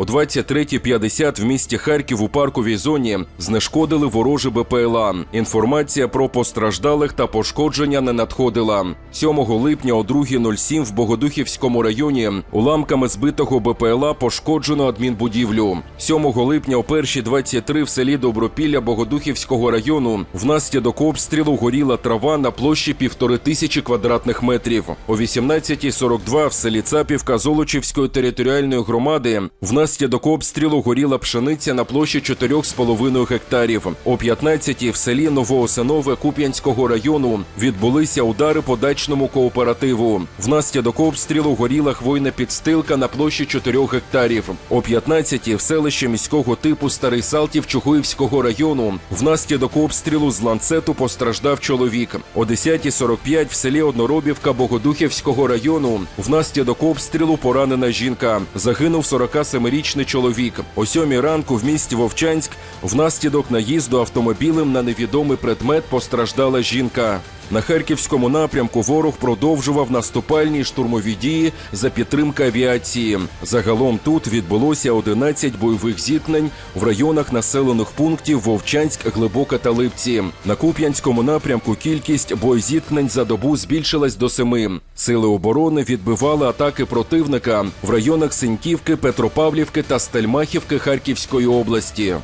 О 23.50 в місті Харків у парковій зоні знешкодили ворожі БПЛА. Інформація про постраждалих та пошкодження не надходила. 7 липня о 2.07 в Богодухівському районі уламками збитого БПЛА пошкоджено адмінбудівлю. 7 липня о 1.23 в селі Добропілля Богодухівського району внаслідок обстрілу горіла трава на площі півтори тисячі квадратних метрів. О 18.42 в селі Цапівка Золочівської територіальної громади внаслідок обстрілу горіла пшениця на площі 4,5 гектарів. О 15.00 в селі Новоосинове Куп'янського району відбулися удари по дачному кооперативу. Внаслідок обстрілу горіла хвойна підстилка на площі 4 гектарів. О 15.00 в селищі міського типу Старий Салтів Чугуївського району внаслідок обстрілу з ланцету постраждав чоловік. О 10.45 в селі Одноробівка Богодухівського району внаслідок обстрілу поранена жінка. Загинув 47-річний чоловік. О сьомій ранку в місті Вовчанськ внаслідок наїзду автомобілем на невідомий предмет постраждала жінка. На харківському напрямку ворог продовжував наступальні штурмові дії за підтримки авіації. Загалом тут відбулося 11 бойових зіткнень в районах населених пунктів Вовчанськ, Глибока та Липці. На Куп'янському напрямку кількість боєзіткнень за добу збільшилась до семи. Сили оборони відбивали атаки противника в районах Синьківки, Петропавлівки та Стельмахівки Харківської області.